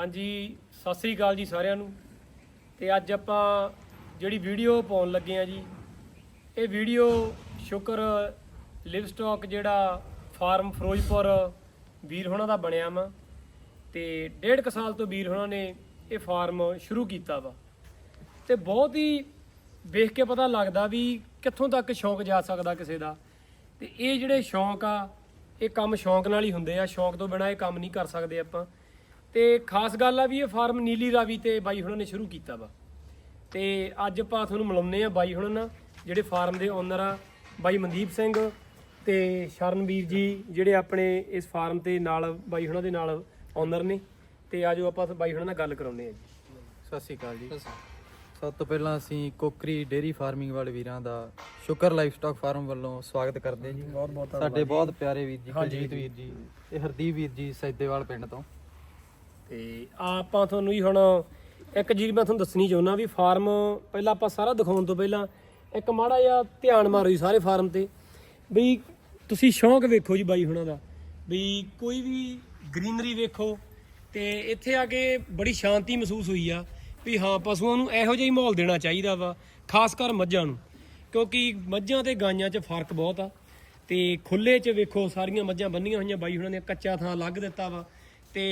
ਹਾਂਜੀ, ਸਤਿ ਸ੍ਰੀ ਅਕਾਲ ਜੀ ਸਾਰਿਆਂ ਨੂੰ। ਤੇ ਅੱਜ ਆਪਾਂ ਜਿਹੜੀ ਵੀਡੀਓ ਪਾਉਣ ਲੱਗੇ ਆ ਜੀ, ਇਹ ਵੀਡੀਓ ਸ਼ੁਕਰ ਲਿਵ ਜਿਹੜਾ ਫਾਰਮ ਫਿਰੋਜ਼ਪੁਰ ਵੀਰ ਹੋਣਾ ਦਾ ਬਣਿਆ ਵਾ ਤੇ ਡੇਢ ਕੁ ਸਾਲ ਤੋਂ ਵੀਰ ਹੋਣਾ ਨੇ ਇਹ ਫਾਰਮ ਸ਼ੁਰੂ ਕੀਤਾ ਵਾ। ਤੇ ਬਹੁਤ ਹੀ ਵੇਖ ਕੇ ਪਤਾ ਲੱਗਦਾ ਵੀ ਕਿੱਥੋਂ ਤੱਕ ਸ਼ੌਂਕ ਜਾ ਸਕਦਾ ਕਿਸੇ ਦਾ। ਤੇ ਇਹ ਜਿਹੜੇ ਸ਼ੌਂਕ ਆ, ਇਹ ਕੰਮ ਸ਼ੌਂਕ ਨਾਲ ਹੀ ਹੁੰਦੇ ਆ। ਸ਼ੌਂਕ ਤੋਂ ਬਿਨਾ ਇਹ ਕੰਮ ਨਹੀਂ ਕਰ ਸਕਦੇ ਆਪਾਂ। ਤੇ ਖਾਸ ਗੱਲ ਆ ਵੀ ਇਹ ਫਾਰਮ ਨੀਲੀ ਰਾਵੀ ਤੇ ਬਾਈ ਹੁਣਾਂ ਨੇ ਸ਼ੁਰੂ ਕੀਤਾ ਵਾ। ਤੇ ਅੱਜ ਆਪਾਂ ਤੁਹਾਨੂੰ ਮਿਲਾਉਂਦੇ ਆ ਬਾਈ ਹੁਣਾਂ ਨਾਲ ਜਿਹੜੇ ਫਾਰਮ ਦੇ ਓਨਰ ਆ ਬਾਈ ਮਨਦੀਪ ਸਿੰਘ ਤੇ ਸ਼ਰਨਵੀਰ ਜੀ ਜਿਹੜੇ ਆਪਣੇ ਇਸ ਫਾਰਮ ਤੇ ਨਾਲ ਬਾਈ ਹੁਣਾਂ ਦੇ ਨਾਲ ਓਨਰ ਨੇ। ਤੇ ਆਜੋ ਆਪਾਂ ਬਾਈ ਹੁਣਾਂ ਨਾਲ ਗੱਲ ਕਰਾਉਂਦੇ ਆ ਜੀ। ਸਤਿ ਸ਼੍ਰੀ ਅਕਾਲ ਜੀ। ਸਭ ਤੋਂ ਪਹਿਲਾਂ ਅਸੀਂ ਕੋਕਰੀ ਡੇਰੀ ਫਾਰਮਿੰਗ ਵਾਲੇ ਵੀਰਾਂ ਦਾ ਸ਼ੁਕਰ ਲਾਈਫ ਸਟਾਕ ਫਾਰਮ ਵੱਲੋਂ ਸਵਾਗਤ ਕਰਦੇ ਹਾਂ ਜੀ। ਬਹੁਤ ਬਹੁਤ ਸਾਡੇ ਬਹੁਤ ਪਿਆਰੇ ਵੀਰ ਜੀ ਹਾਂਜੀ ਕੁਲਜੀਤ ਵੀਰ ਜੀ ਤੇ ਹਰਦੀਪ ਵੀਰ ਜੀ ਸੈਦੇਵਾਲ ਪਿੰਡ ਤੋਂ। ਤੇ ਆਪਾਂ ਤੁਹਾਨੂੰ ਹੀ ਹੁਣ ਇੱਕ ਚੀਜ਼ ਮੈਂ ਤੁਹਾਨੂੰ ਦੱਸਣੀ ਚਾਹੁੰਦਾ ਵੀ ਫਾਰਮ ਪਹਿਲਾਂ ਆਪਾਂ ਸਾਰਾ ਦਿਖਾਉਣ ਤੋਂ ਪਹਿਲਾਂ ਇੱਕ ਮਾੜਾ ਜਿਹਾ ਧਿਆਨ ਮਾਰੋ ਜੀ ਸਾਰੇ ਫਾਰਮ ਤੇ ਵੀ ਤੁਸੀਂ ਸ਼ੌਂਕ ਵੇਖੋ ਜੀ ਬਾਈ ਹੁਣਾਂ ਦਾ ਵੀ ਕੋਈ ਵੀ ਗ੍ਰੀਨਰੀ ਵੇਖੋ ਤੇ ਇੱਥੇ ਆ ਕੇ ਬੜੀ ਸ਼ਾਂਤੀ ਮਹਿਸੂਸ ਹੋਈ ਆ ਵੀ ਹਾਂ ਪਸ਼ੂਆਂ ਨੂੰ ਇਹੋ ਜਿਹਾ ਹੀ ਮਾਹੌਲ ਦੇਣਾ ਚਾਹੀਦਾ ਵਾ, ਖਾਸ ਕਰ ਮੱਝਾਂ ਨੂੰ। ਕਿਉਂਕਿ ਮੱਝਾਂ ਤੇ ਗਾਈਆਂ 'ਚ ਫ਼ਰਕ ਬਹੁਤ ਆ ਤੇ ਖੁੱਲੇ 'ਚ ਵੇਖੋ ਸਾਰੀਆਂ ਮੱਝਾਂ ਬੰਨੀਆਂ ਹੋਈਆਂ ਬਾਈ ਹੁਣਾਂ ਨੇ ਕੱਚਾ ਥਾਂ ਲੱਗ ਦਿੱਤਾ ਵਾ। ਤੇ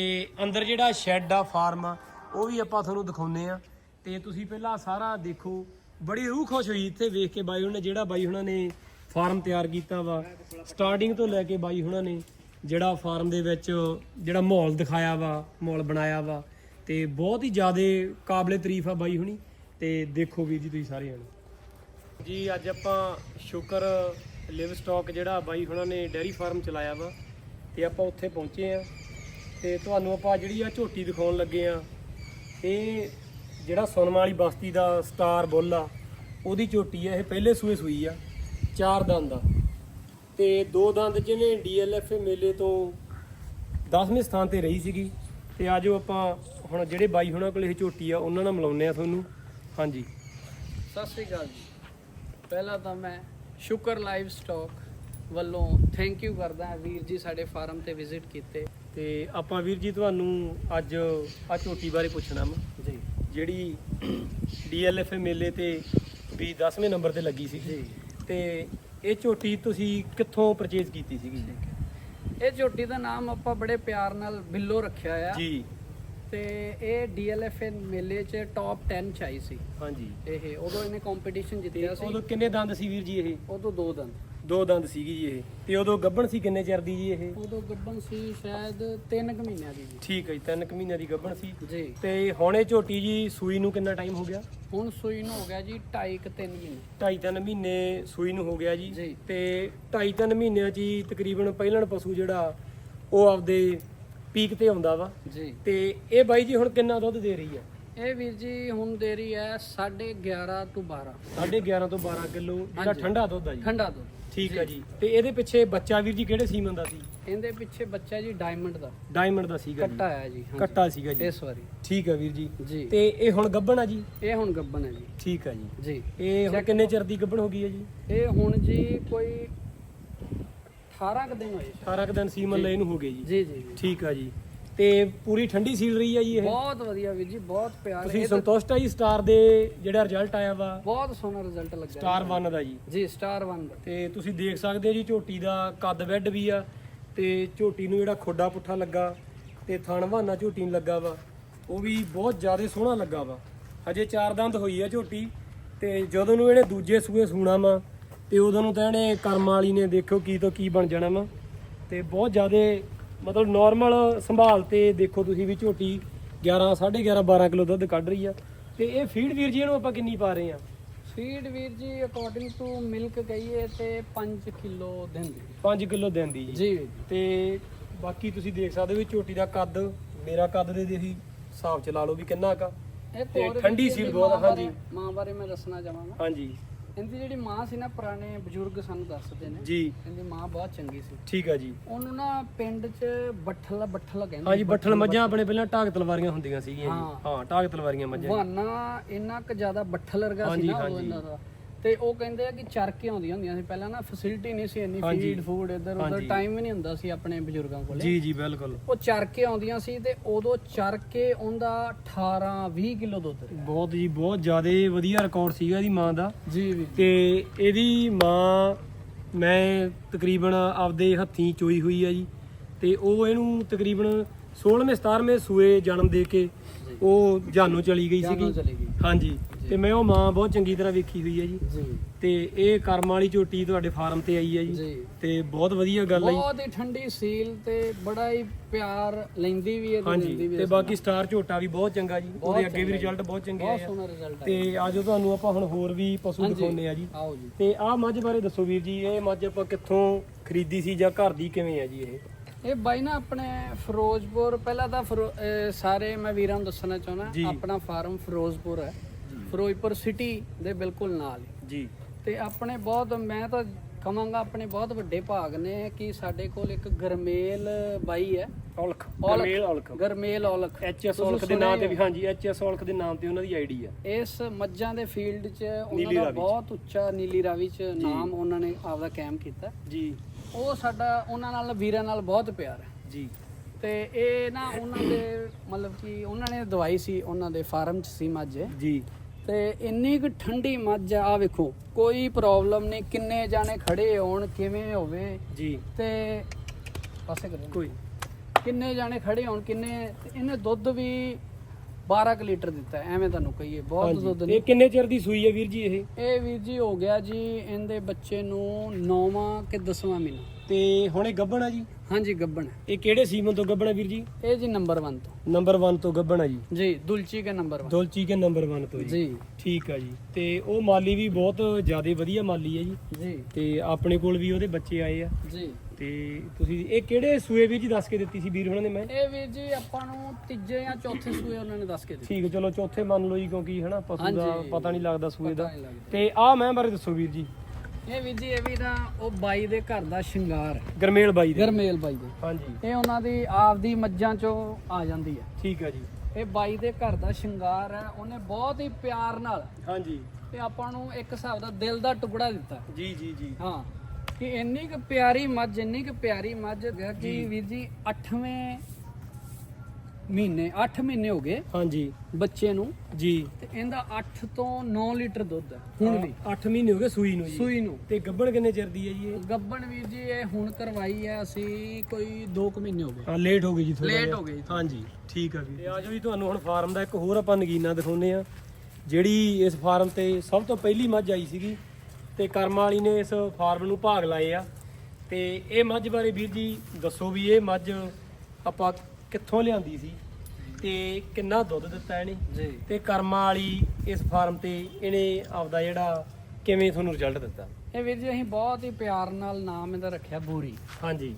ਅੰਦਰ ਜਿਹੜਾ ਸ਼ੈੱਡ ਆ ਫਾਰਮ ਆ, ਉਹ ਵੀ ਆਪਾਂ ਤੁਹਾਨੂੰ ਦਿਖਾਉਨੇ ਆ ਤੇ ਤੁਸੀਂ ਪਹਿਲਾਂ ਸਾਰਾ ਦੇਖੋ। ਬੜੀ ਰੂਹ ਖੁਸ਼ ਹੋਈ ਇੱਥੇ ਵੇਖ ਕੇ ਬਾਈ ਹੁਣਾਂ, ਜਿਹੜਾ ਬਾਈ ਉਹਨਾਂ ਨੇ ਫਾਰਮ ਤਿਆਰ ਕੀਤਾ ਵਾ। ਸਟਾਰਟਿੰਗ ਤੋਂ ਲੈ ਕੇ ਬਾਈ ਉਹਨਾਂ ਨੇ ਜਿਹੜਾ ਫਾਰਮ ਦੇ ਵਿੱਚ ਜਿਹੜਾ ਮਾਹੌਲ ਦਿਖਾਇਆ ਵਾ, ਮਾਹੌਲ ਬਣਾਇਆ ਵਾ। ਤੇ ਬਹੁਤ ਹੀ ਜ਼ਿਆਦਾ ਕਾਬਲੇ ਤਾਰੀਫ ਆ ਬਾਈ ਹੁਣੀ। ਤੇ ਦੇਖੋ ਵੀਰ ਜੀ ਤੁਸੀਂ ਸਾਰੇ ਜਣੇ ਜੀ, ਅੱਜ ਆਪਾਂ ਸ਼ੁਕਰ ਲਿਵ ਸਟਾਕ ਜਿਹੜਾ ਬਾਈ ਹੁਣਾਂ ਨੇ ਡੈਰੀ ਫਾਰਮ ਚਲਾਇਆ ਵਾ। ਤੇ ਆਪਾਂ ਉੱਥੇ ਪਹੁੰਚੇ ਆ ਤੇ ਤੁਹਾਨੂੰ ਆਪਾਂ ਜਿਹੜੀ ਆ ਝੋਟੀ ਦਿਖਾਉਣ ਲੱਗੇ ਆ, ਇਹ ਜਿਹੜਾ ਸੁਨਮਾ ਵਾਲੀ ਬਸਤੀ ਦਾ ਸਟਾਰ ਬੁੱਲ ਆ, ਉਹਦੀ ਝੋਟੀ ਆ, ਇਹ ਪਹਿਲੇ ਸੂਏ ਸੂਈ ਆ, ਚਾਰ ਦੰਦ ਆ। ਤੇ ਦੋ ਦੰਦ ਜਿਵੇਂ ਡੀਐਲਐਫ ਮੇਲੇ ਤੋਂ 10ਵੇਂ ਸਥਾਨ ਤੇ ਰਹੀ ਸੀਗੀ, ਤੇ ਆਜੋ ਆਪਾਂ ਹੁਣ ਜਿਹੜੇ ਬਾਈ ਹੁਣਾਂ ਕੋਲ ਇਹ ਝੋਟੀ ਆ, ਉਹਨਾਂ ਨਾਲ ਮਿਲਾਉਂਦੇ ਆ ਤੁਹਾਨੂੰ। ਹਾਂਜੀ। ਸਤਿ ਸ੍ਰੀ ਅਕਾਲ ਜੀ। ਪਹਿਲਾਂ ਤਾਂ ਮੈਂ ਸ਼ੁਕਰ ਲਾਈਵ ਸਟਾਕ ਵੱਲੋਂ ਥੈਂਕ ਯੂ ਕਰਦਾ ਵੀਰ ਜੀ ਸਾਡੇ ਫਾਰਮ ਤੇ ਵਿਜ਼ਿਟ ਕੀਤੇ। ਤੇ ਆਪਾਂ ਵੀਰ ਜੀ ਤੁਹਾਨੂੰ ਅੱਜ ਆ ਝੋਟੀ ਬਾਰੇ ਪੁੱਛਣਾ ਵਾ ਜੀ। ਜਿਹੜੀ ਡੀਐਲਐਫ ਮੇਲੇ ਤੇ ਵੀ 10ਵੇਂ ਨੰਬਰ ਤੇ ਲੱਗੀ ਸੀ। ਜੀ। ਤੇ ਇਹ ਝੋਟੀ ਤੁਸੀਂ ਕਿੱਥੋਂ ਪਰਚੇਜ਼ ਕੀਤੀ ਸੀਗੀ? ਇਹ ਝੋਟੀ ਦਾ ਨਾਮ ਆਪਾਂ ਬੜੇ ਪਿਆਰ ਨਾਲ ਬਿੱਲੋ ਰੱਖਿਆ ਆ। ਜੀ। ਤੇ ਇਹ ਡੀਐਲਐਫਐਨ ਮੇਲੇ 'ਚ ਟੌਪ 10 ਚ ਆਈ ਸੀ। ਹਾਂਜੀ। ਇਹ ਉਦੋਂ ਇਹਨੇ ਕੰਪੀਟੀਸ਼ਨ ਜਿੱਤਿਆ ਸੀ। ਉਦੋਂ ਕਿੰਨੇ ਦੰਦ ਸੀ ਵੀਰ ਜੀ ਇਹ? ਉਦੋਂ ਦੋ ਦਿਨ ਦੋ ਦੰਦ ਸੀਗੀ ਜੀ ਇਹ। ਤੇ ਉਦੋਂ ਗੱਭਣ ਸੀ ਕਿੰਨੇ ਚਿਰ ਦੀ ਜੀ ਇਹ? ਉਦੋਂ ਗੱਬਨ ਸੀ ਸ਼ਾਇਦ 3 ਕੁ ਮਹੀਨਿਆਂ ਦੀ ਜੀ। ਠੀਕ ਹੈ ਜੀ ਤਿੰਨ ਕੁ ਮਹੀਨਿਆਂ ਦੀ ਗੱਭਣ ਸੀ। ਜੀ। ਤੇ ਹੁਣ ਝੋਟੀ ਜੀ ਸੂਈ ਨੂੰ ਕਿੰਨਾ ਟਾਈਮ ਹੋ ਗਿਆ? ਹੁਣ ਸੂਈ ਨੂੰ ਹੋ ਗਿਆ ਜੀ 2.5 ਕੁ 3 ਮਹੀਨੇ। ਢਾਈ ਤਿੰਨ ਮਹੀਨੇ ਸੂਈ ਨੂੰ ਹੋ ਗਿਆ ਜੀ। ਜੀ। ਤੇ ਢਾਈ ਤਿੰਨ ਮਹੀਨਿਆਂ 'ਚ ਹੀ ਤਕਰੀਬਨ ਪਹਿਲਣ ਪਸ਼ੂ ਜਿਹੜਾ ਉਹ ਆਪਦੇ ਪੀਕ ਤੇ ਆਉਂਦਾ ਵਾ। ਜੀ। ਤੇ ਇਹ ਬਾਈ ਜੀ ਹੁਣ ਕਿੰਨਾ ਦੁੱਧ ਦੇ ਰਹੀ ਆ? ਇਹ ਵੀਰ ਜੀ ਹੁਣ ਦੇ ਰਹੀ ਹੈ 11.5 ਤੋਂ 12 11.5 ਤੋਂ 12 ਕਿਲੋ ਜਿਹੜਾ ਹਾਂਜੀ। ਠੰਡਾ ਦੁੱਧ ਆ ਜੀ। ਠੰਡਾ ਦੁੱਧ। ਠੀਕ ਆ ਜੀ। ਤੇ ਇਹਦੇ ਪਿੱਛੇ ਬੱਚਾ ਵੀਰ ਜੀ ਕਿਹੜੇ ਸੀਮਨ ਦਾ ਸੀ? ਇਹਦੇ ਪਿੱਛੇ ਬੱਚਾ ਜੀ ਡਾਇਮੰਡ ਦਾ। ਡਾਇਮੰਡ ਦਾ ਸੀਗਾ ਜੀ। ਕੱਟਾ ਆਇਆ ਜੀ ਹਾਂਜੀ। ਕੱਟਾ ਸੀਗਾ ਜੀ। ਇਸ ਵਾਰੀ। ਠੀਕ ਆ ਵੀਰ ਜੀ। ਜੀ। ਤੇ ਇਹ ਹੁਣ ਗੱਭਣ ਆ ਜੀ? ਇਹ ਹੁਣ ਗੱਬਨ ਹੈ ਜੀ। ਠੀਕ ਆ ਜੀ। ਜੀ। ਇਹ ਹੁਣ ਕਿੰਨੇ ਚਿਰ ਦੀ ਗੱਭਣ ਹੋ ਗਈ ਹੈ ਜੀ? ਇਹ ਹੁਣ ਜੀ ਕੋਈ 18 ਕੁ ਦਿਨ ਹੋਏ। 18 ਕੁ ਦਿਨ ਸੀਮਨ ਲਏ ਨੂੰ ਹੋ ਗਏ ਜੀ। ਜੀ ਜੀ ਜੀ। ਠੀਕ ਆ ਜੀ। ਤੇ ਪੂਰੀ ਠੰਡੀ ਸੀਲ ਰਹੀ ਆ ਜੀ ਇਹ। ਬਹੁਤ ਵਧੀਆ ਵੀਰ ਜੀ ਬਹੁਤ ਪਿਆਰ ਤੁਸੀਂ ਇਹ ਤਾਂ ਸੰਤੁਸ਼ਟ ਆ ਜੀ ਸਟਾਰ ਦੇ ਜਿਹੜਾ ਰਿਜ਼ਲਟ ਆਇਆ ਵਾ? ਬਹੁਤ ਸੋਹਣਾ ਰਿਜ਼ਲਟ ਲੱਗਾ ਸਟਾਰ 1 ਦਾ ਜੀ। ਜੀ ਸਟਾਰ 1 ਦਾ। ਤੇ ਤੁਸੀਂ ਦੇਖ ਸਕਦੇ ਹੋ ਜੀ ਝੋਟੀ ਦਾ ਕੱਦ ਬੈੱਡ ਵੀ ਆ ਤੇ ਝੋਟੀ ਨੂੰ ਜਿਹੜਾ ਖੋਡਾ ਪੁੱਠਾ ਲੱਗਾ ਤੇ ਥਣ ਬਹਾਨਾ ਝੋਟੀ ਨੂੰ ਲੱਗਾ ਵਾ ਉਹ ਵੀ ਬਹੁਤ ਜ਼ਿਆਦਾ ਸੋਹਣਾ ਲੱਗਾ ਵਾ। ਹਜੇ ਚਾਰ ਦੰਦ ਹੋਈ ਆ ਝੋਟੀ ਤੇ ਜਦੋਂ ਨੂੰ ਇਹਨੇ ਦੂਜੇ ਸੂਏ ਸੂਣਾ ਵਾ ਤੇ ਉਦੋਂ ਨੂੰ ਤਾਂ ਇਹਨੇ ਕਰਮ ਵਾਲੀ ਨੇ ਦੇਖੋ ਕੀ ਤੋਂ ਕੀ ਬਣ ਜਾਣਾ ਵਾ। ਤੇ ਬਹੁਤ ਜ਼ਿਆਦਾ ਮਤਲਬ ਨਾਰਮਲ ਸੰਭਾਲ ਤੇ ਦੇਖੋ ਤੁਸੀਂ ਵੀ ਝੋਟੀ 11 11.5 12 ਕਿਲੋ ਦੁੱਧ ਕੱਢ ਰਹੀ ਆ। ਤੇ ਇਹ ਫੀਡ ਵੀਰ ਜੀ ਇਹਨੂੰ ਆਪਾਂ ਕਿੰਨੀ ਪਾ ਰਹੇ ਆ? ਫੀਡ ਵੀਰ ਜੀ ਅਕੋਰਡਿੰਗ ਟੂ ਮਿਲਕ ਕਹੀਏ ਤੇ 5 ਕਿਲੋ ਦਿੰਦੀ। 5 ਕਿਲੋ ਦਿੰਦੀ ਜੀ। ਜੀ। ਤੇ ਬਾਕੀ ਤੁਸੀਂ ਦੇਖ ਸਕਦੇ ਹੋ ਵੀ ਝੋਟੀ ਦਾ ਕੱਦ ਮੇਰਾ ਕੱਦ ਦੇ ਤੁਸੀਂ ਹਿਸਾਬ ਚ ਲਾ ਲਓ ਵੀ ਕਿੰਨਾ ਕਾ ਇਹ ਤੇ ਠੰਡੀ ਸੀਲ ਬਹੁਤ ਆ, ਹਾਂਜੀ। ਮਾਂ ਬਾਰੇ ਮੈਂ ਦੱਸਣਾ ਚਾਹਾਂਗਾ। ਹਾਂਜੀ। ਇਹਦੀ ਜਿਹੜੀ ਮਾਂ ਸੀ ਨਾ ਪੁਰਾਣੇ ਬਜ਼ੁਰਗ ਸਾਨੂੰ ਦੱਸਦੇ ਨੇ। ਜੀ। ਇਹਦੀ ਮਾਂ ਬਹੁਤ ਚੰਗੀ ਸੀ। ਠੀਕ ਆ ਜੀ। ਉਹਨੂੰ ਨਾ ਪਿੰਡ 'ਚ ਬੱਠਲ ਬੱਠਲ ਕਹਿੰਦੇ ਹਾਂਜੀ ਬੱਠਲ ਮੱਝਾਂ ਆਪਣੇ ਪਹਿਲਾਂ ਢਾਕ ਤਲਵਾਰੀਆਂ ਹੁੰਦੀਆਂ ਸੀਗੀਆਂ ਜੀ। ਹਾਂ। ਹਾਂ ਢਾਕ ਤਲਵਾਰੀਆਂ ਮੱਝਾਂ। ਬਹਾਨਾ ਇੰਨਾ ਕੁ ਜ਼ਿਆਦਾ ਬੱਠਲ ਵਰਗਾ ਸੀ ਨਾ ਉਹ। ਇਹਨਾਂ ਦਾ। ਤੇ ਉਹ ਕਹਿੰਦੇ ਆ ਕਿ ਚਰਕੇ ਆਉਂਦੀਆਂ ਹੁੰਦੀਆਂ ਸੀ। ਪਹਿਲਾਂ ਨਾ ਫੈਸਿਲਿਟੀ ਨਹੀਂ ਸੀ ਇੰਨੀ ਹਾਂਜੀ। ਫੀਡ ਫੂਡ ਇੱਧਰ ਉੱਧਰ ਹਾਂਜੀ। ਟਾਈਮ ਵੀ ਨਹੀਂ ਹੁੰਦਾ ਸੀ ਆਪਣੇ ਬਜ਼ੁਰਗਾਂ ਕੋਲੇ। ਜੀ ਜੀ ਬਿਲਕੁਲ। ਉਹ ਚਰਕੇ ਆਉਂਦੀਆਂ ਸੀ ਤੇ ਉਦੋਂ ਚਰਕੇ ਉਹਦਾ 18 20 ਕਿਲੋ ਦੁੱਧ ਬਹੁਤ ਜੀ ਬਹੁਤ ਜ਼ਿਆਦਾ ਵਧੀਆ ਰਿਕਾਰਡ ਸੀਗਾ ਇਹਦੀ ਮਾਂ ਦਾ। ਜੀ ਵੀ ਤੇ ਇਹਦੀ ਮਾਂ ਮੈਂ ਤਕਰੀਬਨ ਆਪਦੇ ਹੱਥੀਂ ਚੋਈ ਹੋਈ ਆ ਜੀ। ਤੇ ਉਹ ਇਹਨੂੰ ਤਕਰੀਬਨ 16ਵੇਂ 17ਵੇਂ ਸੂਏ ਜਨਮ ਦੇ ਕੇ ਉਹ ਜਾਨੋਂ ਚਲੀ ਗਈ ਜਾਨੋਂ ਸੀਗੀ। ਚਲੀ ਗਈ। ਹਾਂਜੀ। ਤੇ ਮੈਂ ਉਹ ਮਾਂ ਬਹੁਤ ਚੰਗੀ ਤਰ੍ਹਾਂ ਵੇਖੀ ਹੋਈ ਹੈ ਜੀ। ਜੀ। ਤੇ ਇਹ ਕਰਮ ਵਾਲੀ ਝੋਟੀ ਤੁਹਾਡੇ ਫਾਰਮ ਤੇ ਆਈ ਹੈ ਜੀ। ਤੇ ਬਹੁਤ ਵਧੀਆ ਗੱਲ ਹੈ ਬਹੁਤ ਹੀ ਠੰਡੀ ਸੀਲ ਤੇ ਬੜਾ ਹੀ ਪਿਆਰ ਲੈਂਦੀ ਵੀ ਹੈ ਤੇ ਦਿੰਦੀ ਵੀ ਤੇ ਬਾਕੀ ਸਟਾਰ ਝੋਟਾ ਵੀ ਬਹੁਤ ਚੰਗਾ ਜੀ। ਉਹਦੇ ਅੱਗੇ ਵੀ ਰਿਜ਼ਲਟ ਬਹੁਤ ਚੰਗੇ ਆਏ ਆ। ਸੋਹਣਾ ਰਿਜ਼ਲਟ ਤੇ ਆਜੋ ਤੁਹਾਨੂੰ ਆਪਾਂ ਹੁਣ ਹੋਰ ਵੀ ਪਸ਼ੂ। ਦਿਖਾਉਨੇ ਆ ਜੀ। ਤੇ ਆਹ ਮੱਝ ਬਾਰੇ ਦੱਸੋ ਵੀਰ ਜੀ ਇਹ ਮੱਝ ਆਪਾਂ ਕਿੱਥੋਂ ਖਰੀਦੀ ਸੀ ਜਾਂ ਘਰ ਦੀ ਕਿਵੇਂ ਹੈ ਜੀ ਇਹ? ਇਹ ਬਾਈ ਨਾ ਆਪਣੇ ਫਿਰੋਜ਼ਪੁਰ ਪਹਿਲਾਂ ਤਾਂ ਸਾਰੇ ਮੈਂ ਵੀਰਾਂ ਨੂੰ ਦੱਸਣਾ। ਚਾਹੁੰਦਾ ਆਪਣਾ ਫਾਰਮ ਫਿਰੋਜ਼ਪੁਰ ਹੈ। ਫਿਰੋਜ਼ਪੁਰ ਸਿਟੀ ਦੇ ਬਿਲਕੁਲ ਨਾਲ ਜੀ। ਤੇ ਆਪਣੇ ਬਹੁਤ ਮੈਂ ਤਾਂ ਕਵਾਂਗਾ ਆਪਣੇ ਬਹੁਤ ਵੱਡੇ ਭਾਗ ਨੇ ਕਿ ਸਾਡੇ ਕੋਲ ਇੱਕ ਗਰਮੇਲ ਬਾਈ ਹੈ। ਔਲਖ। ਗਰਮੇਲ ਔਲਖ। ਗਰਮੇਲ ਔਲਖ। ਐਚ ਐਸ ਤੁਸੀਂ ਔਲਖ ਦੇ ਸੁਣਿਆ ਨਾਂ ਤੇ ਵੀ ਹਾਂਜੀ ਐਚ ਐਸ ਔਲਖ ਦੇ ਨਾਮ ਤੇ ਉਹਨਾਂ ਦੀ ਆਈਡੀ ਆ। ਇਸ ਮੱਝਾਂ ਦੇ ਫੀਲਡ 'ਚ ਉਹਨਾਂ ਦਾ। ਬਹੁਤ ਉੱਚਾ ਨੀਲੀ ਰਾਵੀ 'ਚ ਨਾਮ ਉਹਨਾਂ ਨੇ ਆਪਦਾ ਕਾਇਮ ਕੀਤਾ। ਜੀ। ਉਹ ਸਾਡਾ ਉਹਨਾਂ ਨਾਲ ਵੀਰਾਂ ਨਾਲ ਬਹੁਤ ਪਿਆਰ ਹੈ। ਜੀ। ਤੇ ਇਹ ਨਾ ਉਹਨਾਂ ਦੇ ਮਤਲਬ ਕਿ ਉਹਨਾਂ ਨੇ ਦਵਾਈ ਸੀ ਉਹਨਾਂ ਦੇ ਫਾਰਮ 'ਚ ਸੀ ਮੱਝ। ਜੀ। ਤੇ ਇੰਨੀ ਕੁ ਠੰਡੀ ਮੱਝ ਆ ਵੇਖੋ ਕੋਈ ਪ੍ਰੋਬਲਮ ਨਹੀਂ ਕਿੰਨੇ ਜਾਣੇ ਖੜੇ ਹੋਣ ਕਿਵੇਂ ਹੋਵੇ। ਜੀ। ਤੇ ਪਾਸੇ ਕਰੋ। ਕੋਈ। ਕਿੰਨੇ ਜਾਣੇ ਖੜੇ ਹੋਣ ਕਿੰਨੇ ਇਹਨੇ ਦੁੱਧ ਵੀ 12 ਕੁ ਲੀਟਰ ਦਿੱਤਾ ਹੈ, ਐਵੇਂ ਤੁਹਾਨੂੰ ਕਹੀਏ ਬਹੁਤ ਦੁੱਧ ਹਾਂਜੀ ਨਹੀਂ। ਇਹ ਕਿੰਨੇ ਚਿਰ ਦੀ ਸੂਈ ਹੈ ਵੀਰ ਜੀ ਇਹ? ਇਹ ਵੀਰ ਜੀ ਹੋ ਗਿਆ ਜੀ ਇਹਦੇ ਬੱਚੇ ਨੂੰ 9ਵਾਂ ਕਿ 10ਵਾਂ ਮਹੀਨਾ। ਤੇ ਹੁਣ ਇਹ ਗੱਬਣ ਆ ਜੀ? ਹਾਂਜੀ ਗੱਬਣ ਹੈ। ਇਹ ਕਿਹੜੇ ਸੀਮਨ ਤੋਂ ਗੱਬਣ ਆ ਵੀਰ ਜੀ? ਇਹ ਜੀ ਨੰਬਰ 1 ਤੋਂ। ਨੰਬਰ 1 ਤੋਂ ਗੱਬਣ ਆ ਜੀ। ਜੀ ਦੁਲਚੀ ਕੇ ਨੰਬਰ 1 ਦੁਲਚੀ ਕੇ ਨੰਬਰ 1 ਤੋਂ ਜੀ। ਜੀ। ਠੀਕ ਆ ਜੀ। ਤੇ ਉਹ ਮਾਲੀ ਵੀ ਬਹੁਤ ਜ਼ਿਆਦਾ ਵਧੀਆ ਮਾਲੀ ਹੈ ਜੀ। ਜੀ। ਤੇ ਆਪਣੇ ਕੋਲ ਵੀ ਉਹਦੇ ਬੱਚੇ ਆਏ ਆ। ਜੀ। ਤੇ ਤੁਸੀਂ ਇਹ ਕਿਹੜੇ ਸੂਏ ਵਿੱਚ ਹੀ ਦੱਸ ਕੇ ਦਿੱਤੀ ਸੀ ਵੀਰ ਉਹਨਾਂ ਨੇ ਮੈਂ? ਇਹ ਵੀਰ ਜੀ ਆਪਾਂ ਨੂੰ ਤੀਜੇ ਜਾਂ ਚੌਥੇ ਸੂਏ ਉਹਨਾਂ ਨੇ ਦੱਸ ਕੇ ਦਿੱਤੇ। ਠੀਕ ਹੈ ਚਲੋ ਚੌਥੇ ਮੰਨ ਲਓ ਜੀ ਕਿਉਂਕਿ ਹਨਾ ਪਸ਼ੂ ਦਾ ਹਾਂਜੀ। ਪਤਾ ਨਹੀਂ ਲੱਗਦਾ ਸੂਏ ਪਤਾ ਦਾ ਨਹੀਂ ਲੱਗਦਾ। ਤੇ ਆਹ ਮੈਂ ਬਾਰੇ ਦੱਸੋ ਵੀਰ ਜੀ। ਇਹ ਵੀਰ ਜੀ ਇਹ ਵੀ ਨਾ ਉਹ ਬਾਈ ਦੇ ਘਰ ਦਾ ਸ਼ਿੰਗਾਰ। ਹੈ ਗਰਮੇਲ ਬਾਈ ਦੇ। ਗਰਮੇਲ ਬਾਈ ਦੇ। ਹਾਂਜੀ। ਇਹ ਉਹਨਾਂ ਦੀ ਆਪਦੀ ਮੱਝਾਂ ਚੋਂ ਆ ਜਾਂਦੀ ਹੈ। ਠੀਕ ਆ ਜੀ। ਇਹ ਬਾਈ ਦੇ ਘਰ ਦਾ ਸ਼ਿੰਗਾਰ ਹੈ ਉਹਨੇ ਬਹੁਤ ਹੀ ਪਿਆਰ ਨਾਲ ਹਾਂਜੀ। ਤੇ ਆਪਾਂ ਨੂੰ ਇੱਕ ਹਿਸਾਬ ਦਾ ਦਿਲ ਦਾ ਟੁਕੜਾ ਦਿੱਤਾ। ਜੀ ਜੀ ਜੀ। ਹਾਂ। ਕਿ ਇੰਨੀ ਕੁ ਪਿਆਰੀ ਮੱਝ ਇੰਨੀ ਕੁ ਪਿਆਰੀ ਮੱਝ ਹੈ ਕਿ ਵੀਰ ਜੀ 8ਵੇਂ ਮਹੀਨੇ 8 ਮਹੀਨੇ ਹੋ ਗਏ ਹਾਂਜੀ। ਬੱਚੇ ਨੂੰ। ਜੀ। ਤੇ ਇਹਦਾ 8 ਤੋਂ 9 ਲੀਟਰ ਦੁੱਧ। ਹੈ ਹੁਣ ਵੀ 8 ਮਹੀਨੇ ਹੋ ਗਏ ਸੂਈ ਨੂੰ ਜੀ। ਸੂਈ ਨੂੰ। ਤੇ ਗੱਬਣ ਕਿੰਨੇ ਚਿਰ ਦੀ ਹੈ ਜੀ ਇਹ? ਗੱਬਣ ਵੀਰ ਜੀ ਇਹ ਹੁਣ ਕਰਵਾਈ ਹੈ ਅਸੀਂ ਕੋਈ 2 ਕੁ ਮਹੀਨੇ ਹੋ ਗਏ। ਹਾਂ ਲੇਟ ਹੋ ਗਈ ਜੀ ਥੋੜਾ Late ਹੋ ਗਈ ਜੀ। ਹਾਂਜੀ ਠੀਕ ਆ ਵੀ ਤੇ ਆਜੋ ਜੀ ਤੁਹਾਨੂੰ ਹੁਣ ਫਾਰਮ ਦਾ ਇੱਕ ਹੋਰ ਆਪਾਂ ਨਗੀਨਾ ਦਿਖਾਉਨੇ ਆ ਜਿਹੜੀ ਇਸ ਫਾਰਮ ਤੇ ਸਭ ਤੋਂ ਪਹਿਲੀ ਮੱਝ ਆਈ ਸੀਗੀ ਤੇ ਕਰਮ ਵਾਲੀ ਨੇ ਇਸ ਫਾਰਮ ਨੂੰ ਭਾਗ ਲਾਏ ਆ। ਤੇ ਇਹ ਮੱਝ ਬਾਰੇ ਵੀਰ ਜੀ ਦੱਸੋ ਵੀ ਇਹ ਮੱਝ ਆਪਾਂ ਕਿੱਥੋਂ ਲਿਆਂਦੀ ਸੀ ਤੇ ਕਿੰਨਾ ਦੁੱਧ ਦਿੱਤਾ ਇਹਨੇ? ਜੀ। ਤੇ ਕਰਮਾਂ ਵਾਲੀ ਇਸ ਫਾਰਮ ਤੇ ਇਹਨੇ ਆਪਦਾ ਜਿਹੜਾ ਕਿਵੇਂ ਤੁਹਾਨੂੰ ਰਿਜ਼ਲਟ ਦਿੱਤਾ? ਇਹ ਵੀਰ ਜੀ ਅਸੀਂ ਬਹੁਤ ਹੀ ਪਿਆਰ ਨਾਲ ਨਾਮ ਇਹਦਾ ਰੱਖਿਆ ਬੂਰੀ। ਹਾਂਜੀ।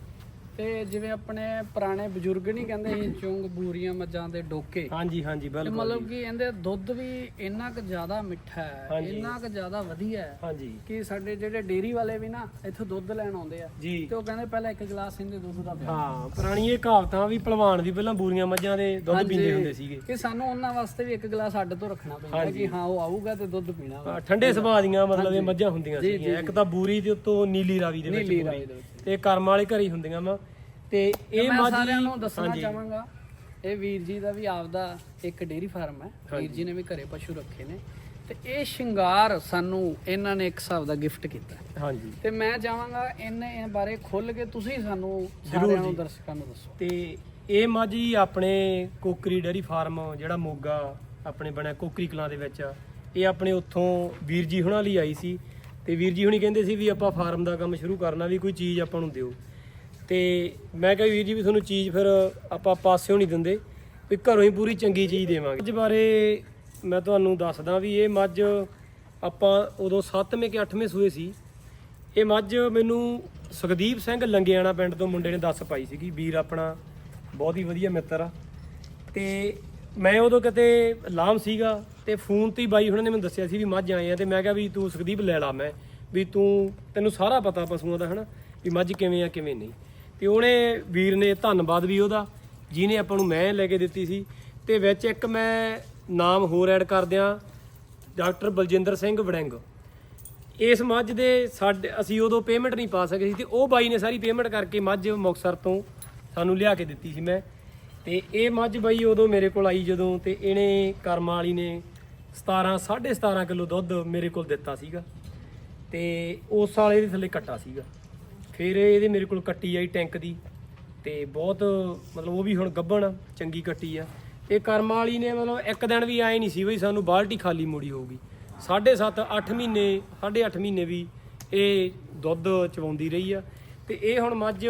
ਤੇ ਜਿਵੇਂ ਆਪਣੇ ਪੁਰਾਣੇ ਬਜ਼ੁਰਗ ਨਹੀਂ ਕਹਿੰਦੇ ਸੀ ਚੁੰਗ ਬੂਰੀਆਂ ਮੱਝਾਂ ਦੇ ਡੋਕੇ। ਹਾਂਜੀ ਹਾਂਜੀ ਬਿਲਕੁਲ ਮਤਲਬ। ਕਿ ਇਹਦੇ ਦੁੱਧ ਵੀ ਇੰਨਾ ਕੁ ਜ਼ਿਆਦਾ ਮਿੱਠਾ ਹੈ। ਇੰਨਾ ਕੁ ਜ਼ਿਆਦਾ ਵਧੀਆ ਹੈ ਹਾਂਜੀ। ਕਿ ਸਾਡੇ ਜਿਹੜੇ ਡੇਰੀ ਵਾਲੇ ਵੀ ਨਾ ਇੱਥੋਂ ਦੁੱਧ ਲੈਣ ਆਉਂਦੇ ਆ। ਤੇ ਉਹ ਕਹਿੰਦੇ ਪਹਿਲਾਂ ਇੱਕ ਗਲਾਸ ਇਹਦੇ ਦੁੱਧ ਦਾ ਪਿਆ ਹਾਂ ਪੁਰਾਣੀ ਇਹ ਕਹਾਵਤਾਂ ਵੀ ਪਹਿਲਵਾਨ ਵੀ ਪਹਿਲਾਂ ਬੂਰੀਆਂ ਮੱਝਾਂ ਦੇ ਦੁੱਧ ਪੀਂਦੇ ਹੁੰਦੇ ਸੀਗੇ। ਕਿ ਸਾਨੂੰ ਉਹਨਾਂ ਵਾਸਤੇ ਵੀ ਇੱਕ ਗਲਾਸ ਅੱਡ ਤੋਂ ਰੱਖਣਾ ਪੈਂਦਾ ਕਿ ਹਾਂ ਉਹ ਆਊਗਾ ਤੇ ਦੁੱਧ ਪੀਣਾ ਠੰਡੇ ਸੁਭਾਅ ਦੀਆਂ ਮਤਲਬ ਇਹ ਮੱਝਾਂ ਹੁੰਦੀਆਂ ਸੀਗੀਆਂ। ਇੱਕ ਤਾਂ ਬੂਰੀ ਦੇ ਉੱਤੋਂ ਨੀਲੀ ਰਾਵੀ ਦੇ ਵਿੱਚ। ਤੇ ਕਰਮ ਵਾਲੇ ਘਰ ਹੁੰਦੀਆਂ ਵਾ। ਤੇ ਇਹ ਮੈਂ ਸਾਰਿਆਂ ਨੂੰ ਦੱਸਣਾ। ਚਾਹਾਂਗਾ ਇਹ ਵੀਰ ਜੀ ਦਾ ਵੀ ਆਪਦਾ ਇੱਕ ਡੇਰੀ ਫਾਰਮ ਹੈ। ਵੀਰ ਜੀ ਨੇ ਵੀ ਘਰੇ ਪਸ਼ੂ ਰੱਖੇ ਨੇ। ਤੇ ਇਹ ਸ਼ਿੰਗਾਰ ਸਾਨੂੰ ਇਹਨਾਂ ਨੇ ਇੱਕ ਹਿਸਾਬ ਦਾ ਗਿਫਟ ਕੀਤਾ ਹੈ। ਹਾਂਜੀ। ਤੇ ਮੈਂ ਚਾਹਾਂਗਾ ਇਹਨੇ ਇਹ ਬਾਰੇ ਖੁੱਲ ਕੇ ਤੁਸੀਂ ਸਾਨੂੰ ਸਾਰਿਆਂ ਨੂੰ ਦਰਸ਼ਕਾਂ ਨੂੰ ਦੱਸੋ। ਤੇ ਇਹ ਮੱਝ ਜੀ ਆਪਣੇ ਕੋਕਰੀ ਡੇਰੀ ਫਾਰਮ ਜਿਹੜਾ ਮੋਗਾ ਆਪਣੇ ਬਣਿਆ ਕੋਕਰੀ ਕਲਾਂ ਦੇ ਵਿੱਚ ਇਹ ਆਪਣੇ ਉੱਥੋਂ ਵੀਰ ਜੀ ਹੁਣਾਂ ਲਈ ਆਈ ਸੀ। ਤੇ ਵੀਰ ਜੀ ਹੁਣੀ ਕਹਿੰਦੇ ਸੀ ਵੀ ਆਪਾਂ ਫਾਰਮ ਦਾ ਕੰਮ ਸ਼ੁਰੂ ਕਰਨਾ ਵੀ ਕੋਈ ਚੀਜ਼ ਆਪਾਂ ਨੂੰ ਦਿਓ। ਤੇ ਮੈਂ ਕਿਹਾ ਵੀਰ ਜੀ ਵੀ ਤੁਹਾਨੂੰ ਚੀਜ਼ ਫਿਰ ਆਪਾਂ ਪਾਸਿਓਂ ਨਹੀਂ ਦਿੰਦੇ, ਵੀ ਘਰੋਂ ਹੀ ਪੂਰੀ ਚੰਗੀ ਚੀਜ਼ ਦੇਵਾਂਗੇ। ਅੱਜ ਬਾਰੇ ਮੈਂ ਤੁਹਾਨੂੰ ਦੱਸਦਾ ਵੀ ਇਹ ਮੱਝ ਆਪਾਂ ਉਦੋਂ 7ਵੇਂ ਕਿ 8ਵੇਂ ਸੂਏ ਸੀ। ਇਹ ਮੱਝ ਮੈਨੂੰ ਸੁਖਦੀਪ ਸਿੰਘ ਲੰਗਿਆਣਾ ਪਿੰਡ ਤੋਂ ਮੁੰਡੇ ਨੇ ਦੱਸ ਪਾਈ ਸੀਗੀ, ਵੀਰ ਆਪਣਾ ਬਹੁਤ ਹੀ ਵਧੀਆ ਮਿੱਤਰ ਆ। ਤੇ ਮੈਂ ਉਦੋਂ ਕਿਤੇ ਲਾਮ ਸੀਗਾ ਤੇ ਫੋਨ ਤੇ ਹੀ ਬਾਈ ਹੁਣਾਂ ਨੇ ਮੈਨੂੰ ਦੱਸਿਆ ਸੀ ਵੀ ਮੱਝ ਆਏ ਆ ਤੇ ਮੈਂ ਕਿਹਾ ਵੀ ਤੂੰ ਸੁਖਦੀਪ ਲੈ ਲਾ ਮੈਂ, ਵੀ ਤੂੰ, ਤੈਨੂੰ ਸਾਰਾ ਪਤਾ ਪਸ਼ੂਆਂ ਦਾ ਹਨਾ, ਵੀ ਮੱਝ ਕਿਵੇਂ ਆ, ਕਿਵੇਂ ਨਹੀਂ। ਤੇ ਉਹਨੇ ਵੀਰ ਨੇ ਧੰਨਵਾਦ ਵੀ ਉਹਦਾ, ਜਿਹਨੇ ਆਪਾਂ ਨੂੰ ਮੈਂ ਲੈ ਕੇ ਦਿੱਤੀ ਸੀ। ਤੇ ਵਿੱਚ ਇੱਕ ਮੈਂ ਨਾਮ ਹੋਰ ਐਡ ਕਰ ਦਿਆਂ, ਡਾਕਟਰ ਬਲਜਿੰਦਰ ਸਿੰਘ ਵੜਿੰਗ। ਇਸ ਮੱਝ ਦੇ ਸਾਡੇ, ਅਸੀਂ ਉਦੋਂ ਪੇਮੈਂਟ ਨਹੀਂ ਪਾ ਸਕੇ ਸੀ ਤੇ ਉਹ ਬਾਈ ਨੇ ਸਾਰੀ ਪੇਮੈਂਟ ਕਰਕੇ ਮੱਝ ਮੁਕਸਰ ਤੋਂ ਸਾਨੂੰ ਲਿਆ ਕੇ ਦਿੱਤੀ ਸੀ ਮੈਂ। ਤੇ ਇਹ ਮੱਝ ਬਾਈ ਉਦੋਂ ਮੇਰੇ ਕੋਲ ਆਈ ਜਦੋਂ ਤੇ ਇਹਨੇ ਕਰਮਾਂ ਵਾਲੀ ਨੇ 17 17.5 ਕਿਲੋ ਦੁੱਧ ਮੇਰੇ ਕੋਲ ਦਿੱਤਾ ਸੀਗਾ। ਤੇ ਉਸ ਸਾਲ ਇਹਦੇ ਥੱਲੇ ਕੱਟਾ ਸੀਗਾ। ਫਿਰ ਇਹਦੇ ਮੇਰੇ ਕੋਲ ਕੱਟੀ ਆਈ ਟੈਂਕ ਦੀ ਤੇ ਬਹੁਤ ਮਤਲਬ ਉਹ ਵੀ ਹੁਣ ਗੱਭਣ ਆ, ਚੰਗੀ ਕੱਟੀ ਆ। ਤੇ ਕਰਮ ਵਾਲੀ ਨੇ ਮਤਲਬ ਇੱਕ ਦਿਨ ਵੀ ਆਏ ਨਹੀਂ ਸੀ ਬਈ ਸਾਨੂੰ ਬਾਲਟੀ ਖਾਲੀ ਮੋੜੀ ਹੋਊਗੀ। 7.5 8 ਮਹੀਨੇ 8.5 ਮਹੀਨੇ ਵੀ ਇਹ ਦੁੱਧ ਚਵਾਉਂਦੀ ਰਹੀ ਆ। ਤੇ ਇਹ ਹੁਣ ਮੱਝ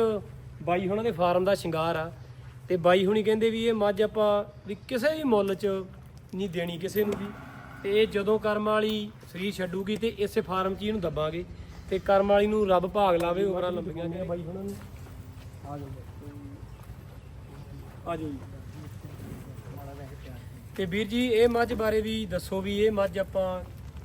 ਬਾਈ ਹੁਣਾਂ ਦੇ ਫਾਰਮ ਦਾ ਸ਼ਿੰਗਾਰ ਆ। ਤੇ ਬਾਈ ਹੁਣੀ ਕਹਿੰਦੇ ਵੀ ਇਹ ਮੱਝ ਆਪਾਂ ਵੀ ਕਿਸੇ ਵੀ ਮੁੱਲ 'ਚ ਨਹੀਂ ਦੇਣੀ ਕਿਸੇ ਨੂੰ ਵੀ। ਤੇ ਇਹ ਜਦੋਂ ਕਰਮ ਵਾਲੀ ਸਰੀਰ ਛੱਡੂਗੀ ਤੇ ਇਸੇ ਫਾਰਮ 'ਚ ਹੀ ਇਹਨੂੰ ਦੱਬਾਂਗੇ। ਤੇ ਕਰਮ ਵਾਲੀ ਨੂੰ ਰੱਬ ਭਾਗ ਲਾਵੇ ਉਮਰਾਂ ਲੰਬੀਆਂ ਨੇ। ਬਾਈ ਹੁਣਾਂ ਨੂੰ ਆ ਜਾਓ ਆ ਜਾਓ ਜੀ। ਤੇ ਵੀਰ ਜੀ, ਇਹ ਮੱਝ ਬਾਰੇ ਵੀ ਦੱਸੋ ਵੀ, ਇਹ ਮੱਝ ਆਪਾਂ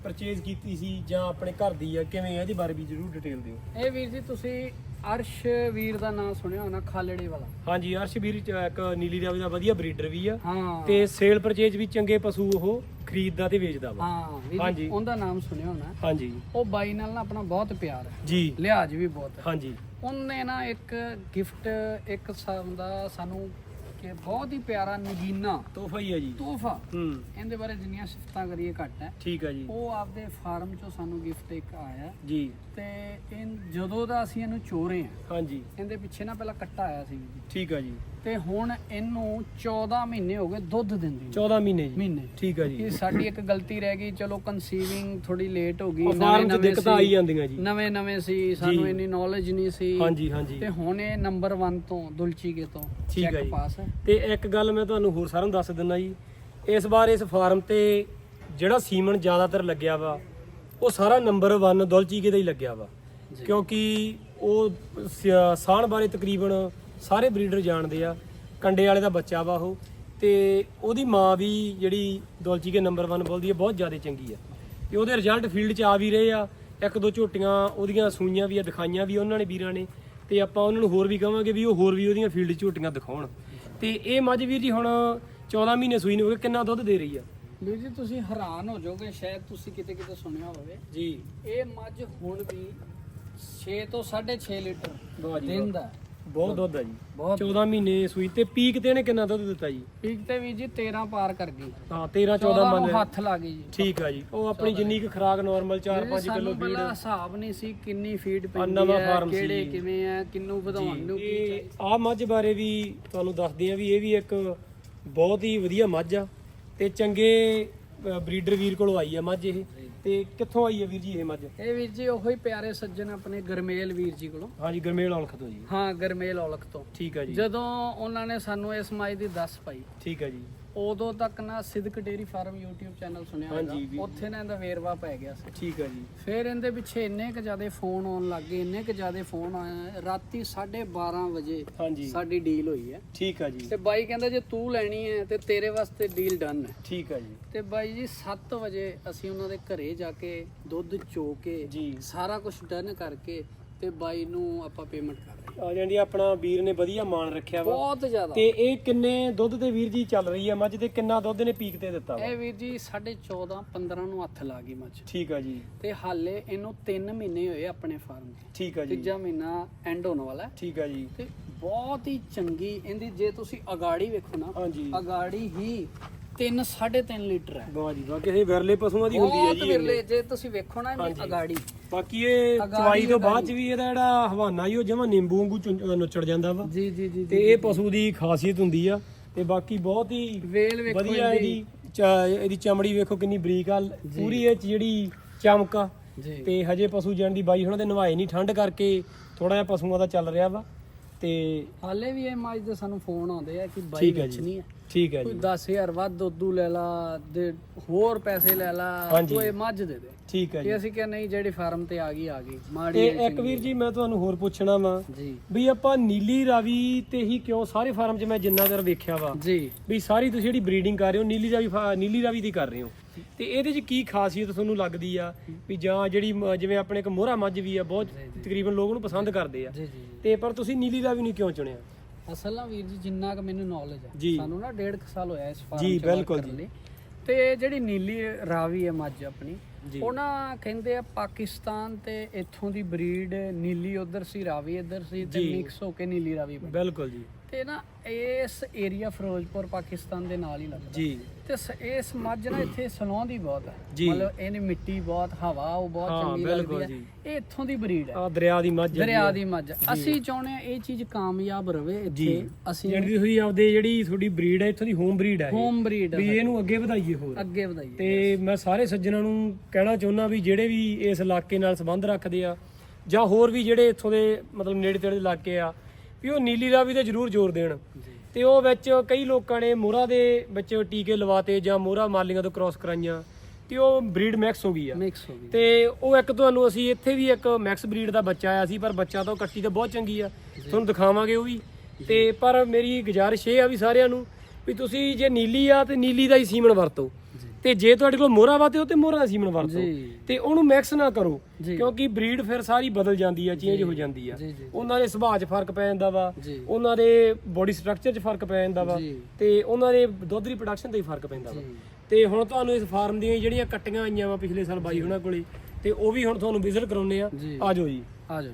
ਪਰਚੇਜ਼ ਕੀਤੀ ਸੀ ਜਾਂ ਆਪਣੇ ਘਰ ਦੀ ਆ, ਕਿਵੇਂ ਆ? ਇਹਦੇ ਬਾਰੇ ਵੀ ਜਰੂਰ ਡਿਟੇਲ ਦਿਓ। ਇਹ ਵੀਰ ਜੀ, ਤੁਸੀਂ ਅਰਸ਼ ਵੀਰ ਦਾ ਨਾਮ ਸੁਣਿਆ ਹੋਣਾ ਖਾਲੜੇ ਵਾਲਾ। ਹਾਂਜੀ ਅਰਸ਼ ਵੀਰ ਚ ਇੱਕ ਨੀਲੀ ਰਾਵੀ ਦਾ ਵਧੀਆ ਬਰੀਡਰ ਵੀ ਆ। ਹਾਂ। ਤੇ ਸੇਲ ਪਰਚੇਜ ਵੀ ਚੰਗੇ ਪਸ਼ੂ ਉਹ ਖਰੀਦਦਾ ਤੇ ਵੇਚਦਾ ਵਾ। ਹਾਂ ਹਾਂਜੀ। ਉਹਦਾ ਨਾਮ ਸੁਣਿਆ ਹੋਣਾ। ਹਾਂਜੀ। ਉਹ ਬਾਈ ਨਾਲ ਨਾ ਆਪਣਾ ਬਹੁਤ ਪਿਆਰ ਹੈ। ਜੀ। ਲਿਹਾਜ਼ ਵੀ ਬਹੁਤ ਹੈ। ਹਾਂਜੀ। ਉਹਨੇ ਨਾ ਇੱਕ ਗਿਫਟ ਇੱਕ ਕਿਸਮ ਦਾ ਸਾਨੂੰ ਕਿ ਬਹੁਤ ਹੀ ਪਿਆਰਾ ਨਗੀਨਾ ਤੋਹਫਾ ਹੀ ਆ ਜੀ। ਤੋਹਫਾ। ਹੂੰ। ਇਹਦੇ ਬਾਰੇ ਜਿੰਨੀਆਂ ਸਿਫਤਾਂ ਕਰੀਏ ਘੱਟ ਹੈ। ਠੀਕ ਆ ਜੀ। ਉਹ ਆਪਦੇ ਫਾਰਮ ਚੋਂ ਸਾਨੂੰ ਗਿਫਟ ਇੱਕ ਆਇਆ। ਜੀ। ਤੇ ਇਹ ਜਦੋਂ ਦਾ ਅਸੀਂ ਇਹਨੂੰ ਚੋਰੇ ਆ ਹਾਂਜੀ। ਇਹਦੇ ਪਿੱਛੇ ਨਾ ਪਹਿਲਾਂ ਕੱਟਾ ਆਇਆ ਸੀ ਜੀ। ਠੀਕ ਆ ਜੀ। ਤੇ ਹੁਣ ਇਹਨੂੰ 14 ਮਹੀਨੇ ਹੋ ਗਏ ਦੁੱਧ ਦਿੰਦੀ ਨੂੰ। 14 ਮਹੀਨੇ ਜੀ। ਮਹੀਨੇ। ਠੀਕ ਆ ਜੀ। ਇਹ ਸਾਡੀ ਇੱਕ ਗਲਤੀ ਰਹਿ ਗਈ। ਚਲੋ ਕਨਸੀਵਿੰਗ ਥੋੜੀ ਲੇਟ ਹੋ ਗਈ। ਫਾਰਮ ਚ ਦਿੱਕਤਾਂ ਆਈ ਜਾਂਦੀਆਂ ਜੀ। ਨਵੇਂ ਨਵੇਂ ਸੀ। ਸਾਨੂੰ ਜੀ। ਇੰਨੀ ਨੌਲੇਜ ਨਹੀਂ ਸੀ। ਹਾਂਜੀ ਹਾਂਜੀ। ਤੇ ਹੁਣ ਇਹ ਨੰਬਰ 1 ਤੋਂ ਦੁਲਚੀਗੇ ਤੋਂ ਠੀਕ ਜੀ। ਪਾਸ ਹੈ। ਤੇ ਇੱਕ ਗੱਲ ਮੈਂ ਤੁਹਾਨੂੰ ਹੋਰ ਸਾਰਿਆਂ ਨੂੰ ਦੱਸ ਦਿੰਦਾ ਜੀ। ਇਸ ਵਾਰ ਇਸ ਫਾਰਮ ਤੇ ਜਿਹੜਾ ਸੀਮਨ ਜ਼ਿਆਦਾਤਰ ਲੱਗਿਆ ਵਾ ਉਹ ਸਾਰਾ ਨੰਬਰ 1 ਦੁਲਚੀਕੇ ਦਾ ਹੀ ਲੱਗਿਆ ਵਾ। ਕਿਉਂਕਿ ਉਹ ਸਾਣ ਬਾਰੇ ਤਕਰੀਬਨ ਸਾਰੇ ਬਰੀਡਰ ਜਾਣਦੇ ਆ। ਕੰਡੇ ਵਾਲੇ ਦਾ ਬੱਚਾ ਵਾ ਉਹ। ਤੇ ਉਹਦੀ ਮਾਂ ਵੀ ਜਿਹੜੀ ਦੁਲਚੀਕੇ ਨੰਬਰ 1 ਬੋਲਦੀ ਹੈ ਬਹੁਤ ਜ਼ਿਆਦਾ ਚੰਗੀ ਆ। ਤੇ ਉਹਦੇ ਰਿਜ਼ਲਟ ਫੀਲਡ 'ਚ ਆ ਵੀ ਰਹੇ ਆ। ਇੱਕ ਦੋ ਝੋਟੀਆਂ ਉਹਦੀਆਂ ਸੂਈਆਂ ਵੀ ਆ ਦਿਖਾਈਆਂ ਵੀ ਉਹਨਾਂ ਨੇ ਵੀਰਾਂ ਨੇ। ਤੇ ਆਪਾਂ ਉਹਨਾਂ ਨੂੰ ਹੋਰ ਵੀ ਕਹਾਂਗੇ ਵੀ ਉਹ ਹੋਰ ਵੀ ਉਹਦੀਆਂ ਫੀਲਡ ਝੋਟੀਆਂ ਦਿਖਾਉਣ। ਤੇ ਇਹ ਮੱਝ ਵੀਰ ਜੀ ਹੁਣ 14 ਮਹੀਨੇ ਸੂਈ ਨੂੰ ਕਿੰਨਾ ਦੁੱਧ ਦੇ ਰਹੀ ਆ? ਵੀਰ ਜੀ ਤੁਸੀਂ ਹੈਰਾਨ ਹੋ ਜਾਓਗੇ ਸ਼ਾਇਦ ਤੁਸੀਂ ਕਿਤੇ ਕਿਤੇ ਸੁਣਿਆ ਹੋਵੇ। ਜੀ। ਇਹ ਮੱਝ ਹੁਣ ਵੀ 6 ਤੋਂ 6.5 ਲੀਟਰ ਦਿਨ ਦਾ। ਬਹੁਤ ਦੁੱਧ ਆ ਜੀ। ਬਹੁਤ। 14 ਮਹੀਨੇ ਸੂਈ ਤੇ ਪੀਕ ਤੇ ਇਹਨੇ ਕਿੰਨਾ ਦੁੱਧ ਦਿੱਤਾ ਜੀ? ਪੀਕ ਤੇ ਵੀ ਜੀ 13 ਪਾਰ ਕਰ ਗਈ। ਹਾਂ 13 14 14 ਨੂੰ ਮੰਨ ਹੱਥ ਲਾ ਗਈ ਜੀ। ਠੀਕ ਆ ਜੀ। ਉਹ ਆਪਣੀ ਜਿੰਨੀ ਕੁ ਖਰਾਕ ਨਾਰਮਲ 4-5 ਕਿਲੋ ਫੀਡ ਪਹਿਲਾਂ ਹਿਸਾਬ ਨਹੀਂ ਸੀ ਕਿੰਨੀ ਫੀਡ ਪੈਂਦੀ ਹੈ। ਕਿਹੜੇ ਕਿਵੇਂ ਹੈ ਕਿੰਨੂੰ ਵਧਾਉਣ ਨੂੰ ਕੀ ਆ ਮੱਝ ਬਾਰੇ ਵੀ ਤੁਹਾਨੂੰ ਦੱਸਦੇ ਆ ਵੀ ਇਹ ਵੀ ਇੱਕ ਬਹੁਤ ਹੀ ਵਧੀਆ ਮੱਝ ਆ। ਤੇ ਚੰਗੇ ਬਰੀਡਰ ਵੀਰ ਕੋਲੋਂ ਆਈ ਆ ਮੱਝ ਇਹ। ਤੇ ਕਿੱਥੋਂ ਆਈ ਆ ਵੀਰ ਜੀ ਇਹ ਮੱਝ? ਇਹ ਵੀਰ ਜੀ ਉਹੋ ਹੀ ਪਿਆਰੇ ਸੱਜਣ ਆਪਣੇ ਗਰਮੇਲ ਵੀਰ ਜੀ ਕੋਲੋਂ। ਹਾਂਜੀ ਗਰਮੇਲ ਔਲਖ ਤੋਂ ਜੀ। ਹਾਂ ਗਰਮੇਲ ਔਲਖ ਤੋਂ। ਠੀਕ ਆ ਜੀ। ਜਦੋਂ ਉਹਨਾਂ ਨੇ ਸਾਨੂੰ ਇਸ ਮਾਈ ਦੀ ਦੱਸ ਪਾਈ ਠੀਕ ਆ ਜੀ। ਉਦੋਂ ਤੱਕ ਨਾ Sidhak dairy farm YouTube channel ਸੁਣਿਆ ਹਾਂਜੀ, ਹੋਵੇਗਾ ਵੀ- ਉੱਥੇ ਨਾ ਇਹਦਾ ਵੇਰਵਾ ਪੈ ਗਿਆ ਸੀ। ਠੀਕ ਆ ਜੀ। ਫਿਰ ਇਹਦੇ ਪਿੱਛੇ ਇੰਨੇ ਕ ਜਿਆਦੇ ਫੋਨ ਆਉਣ ਲੱਗ ਗਏ ਇੰਨੇ ਕ ਜਿਆਦੇ ਫੋਨ ਆਏ ਰਾਤੀ 12:30 ਵਜੇ ਹਾਂਜੀ। ਸਾਡੀ ਡੀਲ ਹੋਈ ਹੈ। ਠੀਕ ਆ ਜੀ। ਤੇ ਬਾਈ ਕਹਿੰਦਾ ਜੇ ਤੂੰ ਲੈਣੀ ਹੈ ਤੇ ਤੇਰੇ ਵਾਸਤੇ ਡੀਲ ਡਨ ਹੈ। ਠੀਕ ਆ ਜੀ। ਤੇ ਬਾਈ ਜੀ 7 ਵਜੇ ਅਸੀਂ ਉਹਨਾਂ ਦੇ ਘਰੇ ਜਾ ਕੇ ਦੁੱਧ ਚੋ ਕੇ ਜੀ। ਸਾਰਾ ਕੁਝ ਡਨ ਕਰਕੇ ਤੇ ਬਾਈ ਨੂੰ ਆਪਾਂ ਪੇਮੈਂਟ ਕਰ ਰਹੇ ਹਾਂ। ਆ ਜਾਂਦੀ ਆਪਣਾ ਵੀਰ ਨੇ ਵਧੀਆ ਮਾਨ ਰੱਖਿਆ ਵਾ। ਬਹੁਤ ਜ਼ਿਆਦਾ। ਤੇ ਇਹ ਕਿੰਨੇ ਦੁੱਧ ਤੇ ਵੀਰ ਜੀ ਚੱਲ ਰਹੀ ਆ ਮੱਝ ਤੇ? ਕਿੰਨਾ ਦੁੱਧ ਨੇ ਪੀਕ ਤੇ ਦਿੱਤਾ ਵਾ? ਇਹ ਵੀਰ ਜੀ 14.5 15 ਨੂੰ ਹੱਥ ਲਾ ਗਈ ਮੱਝ। ਠੀਕ ਆ ਜੀ। ਤੇ ਹਾਲੇ ਇਹਨੂੰ 3 ਮਹੀਨੇ ਹੋਏ ਆਪਣੇ ਫਾਰਮ ਦੇ ਠੀਕ ਆ ਜੀ। ਤੀਜਾ ਮਹੀਨਾ ਐਂਡ ਹੋਣ ਵਾਲਾ। ਹੈ ਠੀਕ ਆ ਜੀ। ਤੇ ਬਹੁਤ ਹੀ ਚੰਗੀ ਇਹਦੀ ਜੇ ਤੁਸੀਂ ਅਗਾੜੀ ਵੇਖੋ ਨਾ ਹਾਂਜੀ। ਅਗਾੜੀ ਹੀ 3 3.5 ਲੀਟਰ ਹੈ। ਵਾਹ ਜੀ ਵਾਹ ਕਿਸੇ ਵਿਰਲੇ ਪਸ਼ੂਆਂ ਦੀ ਹੁੰਦੀ ਹੈ ਬਹੁਤ ਜੀ ਵਿਰਲੇ ਜੇ ਤੁਸੀਂ ਵੇਖੋ ਨਾ ਇਹਦੀ ਅਗਾੜੀ। ਬਾਕੀ ਇਹ ਅਗਾੜੀ ਚਵਾਈ ਤੋਂ ਬਾਅਦ ਅਗਾੜੀ। ਚ ਵੀ ਇਹਦਾ ਜਿਹੜਾ ਹਵਾਨਾ ਹੀ ਉਹ ਜਮਾ ਨਿੰਬੂ ਵਾਂਗੂ ਚੁੰ- ਨੁੱਚੜ ਜਾਂਦਾ ਵਾ। ਜੀ ਜੀ ਜੀ ਤੇ ਇਹ ਪਸ਼ੂ ਦੀ ਖਾਸੀਅਤ ਹੁੰਦੀ ਆ। ਤੇ ਬਾਕੀ ਬਹੁਤ ਹੀ ਵੇਲ ਵੇਖੋ ਵਧੀਆ ਇਹਦੀ। ਇਹਦੀ ਚ- ਇਹਦੀ ਚਮੜੀ ਵੇਖੋ ਕਿੰਨੀ ਬਰੀਕ ਆ। ਪੂਰੀ ਇਹ 'ਚ ਜਿਹੜੀ ਚਮਕ ਆ। ਜੀ। ਤੇ ਹਜੇ ਪਸ਼ੂ ਜਣ ਦੀ ਬਾਈ ਹੁਣਾਂ ਦੇ ਨਵਾਏ ਨਹੀਂ ਠੰਡ ਕਰਕੇ ਥੋੜਾ ਜਿਹਾ ਪਸ਼ੂਆਂ ਦਾ ਚੱਲ ਰਿਹਾ ਵਾ। ਤੇ ਹਾਲੇ ਵੀ ਇਹ ਮੱਝ ਦੇ ਸਾਨੂੰ ਫੋਨ ਆਉਂਦੇ ਆ ਕਿ ਬਾਈ ਠੀਕ ਹੈ ਵਿੱਚ ਜੀ। ਹੈ ਠੀਕ ਹੈ ਕੋਈ ਜੀ। 10000 ਵੱਧ ਦੁੱਧੂ ਲੈ ਲਾ ਦੇ ਹੋਰ ਪੈਸੇ ਲੈ ਲਾ ਹਾਂਜੀ। ਤੂੰ ਇਹ ਮੱਝ ਦੇ ਦੇ। ਠੀਕ ਹੈ ਜੀ। ਤੇ ਅਸੀਂ ਕਿਹਾ ਨਹੀਂ ਜਿਹੜੀ ਫਾਰਮ ਤੇ ਆ ਗਈ ਆ ਗਈ। ਮਾੜੀ ਤੇ ਹੈ, ਇੱਕ ਵੀਰ ਜੀ ਮੈਂ ਤੁਹਾਨੂੰ ਹੋਰ ਪੁੱਛਣਾ ਵਾ ਜੀ। ਵੀ ਆਪਾਂ ਨੀਲੀ ਰਾਵੀ ਤੇ ਹੀ ਕਿਉਂ ਸਾਰੇ ਫਾਰਮ 'ਚ ਮੈਂ ਜਿੰਨਾ ਚਿਰ ਵੇਖਿਆ ਵਾ ਜੀ। ਵੀ ਸਾਰੀ ਤੁਸੀਂ ਜਿਹੜੀ ਬਰੀਡਿੰਗ ਕਰ ਰਹੇ ਹੋ ਨੀਲੀ ਰਾਵੀ ਫਾ- ਨੀਲੀ ਰਾਵੀ ਦੀ ਕਰ ਰਹੇ ਹੋ। ਤੇ ਇਹਦੇ 'ਚ ਕੀ ਖਾਸੀਅਤ ਤੁਹਾਨੂੰ ਲੱਗਦੀ ਆ ਵੀ ਜਾਂ ਜਿਹੜੀ ਮ- ਜਿਵੇਂ ਆਪਣੇ ਇੱਕ ਮੋਹਰਾ ਮੱਝ ਵੀ ਆ ਬਹੁਤ ਤਕਰੀਬਨ ਲੋਕ ਉਹਨੂੰ ਪਸੰਦ ਕਰਦੇ ਆ। ਜੀ ਜੀ। ਤੇ ਪਰ ਤੁਸੀਂ ਨੀਲੀ ਰਾਵੀ ਨੂੰ ਕਿਉਂ ਚੁਣਿਆ? ਅਸਲ ਨਾ ਵੀਰ ਜੀ ਜਿੰਨਾ ਕੁ ਮੈਨੂੰ ਨੌਲੇਜ ਹੈ ਜੀ। ਸਾਨੂੰ ਨਾ ਡੇਢ ਕੁ ਸਾਲ ਹੋਇਆ ਇਸ ਫਾਰਮ ਜੀ, ਚ work ਬਿਲਕੁਲ ਕਰਨ ਜੀ। ਲਈ। ਤੇ ਜਿਹੜੀ ਨੀਲੀ ਰਾਵੀ ਹੈ ਮੱਝ ਆਪਣੀ ਜੀ। ਉਹਨਾਂ ਕਹਿੰਦੇ ਆ ਪਾਕਿਸਤਾਨ ਤੇ ਇੱਥੋਂ ਦੀ ਬਰੀਡ ਨੀਲੀ ਉਧਰ ਸੀ ਰਾਵੀ ਇੱਧਰ ਸੀ ਤੇ ਜੀ। ਮਿਕਸ ਹੋ ਕੇ ਨੀਲੀ ਰਾਵੀ ਬਣੀ ਬਿਲਕੁਲ ਜੀ ਤੇ ਨਾ ਇਸ ਏਰੀਆ ਫਿਰੋਜ਼ਪੁਰ ਪਾਕਿਸਤਾਨ ਦੇ ਨਾਲ ਹੀ ਲੱਗਦਾ। ਜੀ। ਤੇ ਸ- ਇਸ ਮੱਝ ਨਾ ਇੱਥੇ ਸਲਾਉਂਦੀ ਬਹੁਤ ਹੈ। ਜੀ। ਮਤਲਬ ਇਹਨੇ ਮਿੱਟੀ ਬਹੁਤ ਹਵਾ ਉਹ ਬਹੁਤ ਹਾਂ, ਚੰਗੀ ਬਿਲਕੁਲ ਲੱਗਦੀ ਹੈ। ਜੀ। ਇਹ ਇੱਥੋਂ ਦੀ ਬਰੀਡ ਹੈ। ਆ ਦਰਿਆ ਦੀ ਮੱਝ ਦਰਿਆ। ਦੀ ਮੱਝ। ਅਸੀਂ ਚਾਹੁੰਦੇ ਆ ਇਹ ਚੀਜ਼ ਕਾਮਯਾਬ ਰਵੇ ਜੀ। ਇੱਥੇ ਅਸੀਂ ਜਿਹੜੀ ਤੁਸੀਂ ਆਪਦੇ ਜਿਹੜੀ ਤੁਹਾਡੀ ਬਰੀਡ ਹੈ ਇੱਥੋਂ ਦੀ ਹੋਮ ਬਰੀਡ ਹੈ ਇਹ। ਹੋਮ ਬਰੀਡ ਵੀ ਇਹਨੂੰ ਅੱਗੇ ਵਧਾਈਏ ਹੋਰ। ਅੱਗੇ ਵਧਾਈਏ ਤੇ ਮੈਂ ਸਾਰੇ ਸੱਜਣਾਂ ਨੂੰ ਕਹਿਣਾ ਚਾਹੁੰਦਾ ਵੀ ਜਿਹੜੇ ਵੀ ਇਸ ਇਲਾਕੇ ਨਾਲ ਸੰਬੰਧ ਰੱਖਦੇ ਆ ਜਾਂ ਹੋਰ ਵੀ ਜਿਹੜੇ ਇੱਥੋਂ ਦੇ ਮਤਲਬ ਨੇੜੇ ਤੇੜੇ ਦੇ ਇਲਾਕੇ ਆ ਵੀ ਉਹ ਨੀਲੀ ਰਾਵੀ ਤੇ ਜ਼ਰੂਰ ਜ਼ੋਰ ਦੇਣ। ਤੇ ਉਹ ਵਿੱਚ ਕਈ ਲੋਕਾਂ ਨੇ ਮੋਹਰਾ ਦੇ ਵਿੱਚ ਟੀਕੇ ਲਵਾਤੇ ਜਾਂ ਮੋਹਰਾ ਮਾਲੀਆਂ ਤੋਂ ਕ੍ਰਾਸ ਕਰਾਈਆਂ ਤੇ ਉਹ ਬਰੀਡ ਮੈਕਸ ਹੋ ਗਈ ਆ। ਮਿਕਸ ਹੋ ਗਈ। ਤੇ ਉਹ ਇੱਕ ਤੁਹਾਨੂੰ ਅਸੀਂ ਇੱਥੇ ਵੀ ਇੱਕ ਮੈਕਸ ਬਰੀਡ ਦਾ ਬੱਚਾ ਆਇਆ ਸੀ ਪਰ ਬੱਚਾ ਤਾਂ ਕੱਟੀ ਤੇ ਬਹੁਤ ਚੰਗੀ ਆ। ਤੁਹਾਨੂੰ ਦਿਖਾਵਾਂਗੇ ਉਹ ਵੀ। ਤੇ ਪਰ ਮੇਰੀ ਗੁਜ਼ਾਰਿਸ਼ ਇਹ ਆ ਵੀ ਸਾਰਿਆਂ ਨੂੰ ਵੀ ਤੁਸੀਂ ਜੇ ਨੀਲੀ ਆ ਤੇ ਨੀਲੀ ਦਾ ਹੀ ਸੀਮਨ ਵਰਤੋ। ਤੇ ਜੇ ਤੁਹਾਡੇ ਕੋਲ ਮੋਹਰਾ ਵਾ ਤੇ ਉਹ ਤੇ ਮੋਹਰਾ ਦਾ ਸੀਮਨ ਵਰਤੋ ਜੀ। ਤੇ ਉਹਨੂੰ ਮਿਕਸ ਨਾ ਕਰੋ ਜੀ। ਕਿਉਂਕਿ ਬਰੀਡ ਫਿਰ ਸਾਰੀ ਬਦਲ ਜਾਂਦੀ ਆ ਚੇਂਜ ਹੋ ਜਾਂਦੀ ਆ। ਜੀ ਜੀ ਉਹਨਾਂ ਦੇ ਸੁਭਾਅ 'ਚ ਫ਼ਰਕ ਪੈ ਜਾਂਦਾ ਵਾ ਜੀ। ਉਹਨਾਂ ਦੇ ਬੋਡੀ ਸਟਰਕਚਰ 'ਚ ਫ਼ਰਕ ਪੈ ਜਾਂਦਾ ਵਾ ਜੀ। ਤੇ ਉਹਨਾਂ ਦੇ ਦੁੱਧ ਦੀ ਪ੍ਰੋਡਕਸ਼ਨ ਤੇ ਵੀ ਫ਼ਰਕ ਪੈਂਦਾ ਵਾ। ਜੀ। ਤੇ ਹੁਣ ਤੁਹਾਨੂੰ ਇਸ ਫਾਰਮ ਦੀਆਂ ਜਿਹੜੀਆਂ ਕੱਟੀਆਂ ਆਈਆਂ ਵਾ ਪਿਛਲੇ ਸਾਲ ਬਾਈ ਹੁਣਾਂ ਕੋਲੇ ਤੇ ਉਹ ਵੀ ਹੁਣ ਤੁਹਾਨੂੰ ਵਿਜ਼ਿਟ ਕਰਾਉਨੇ ਆ। ਜੀ। ਆਜੋ ਜੀ। ਆ ਜਾਓ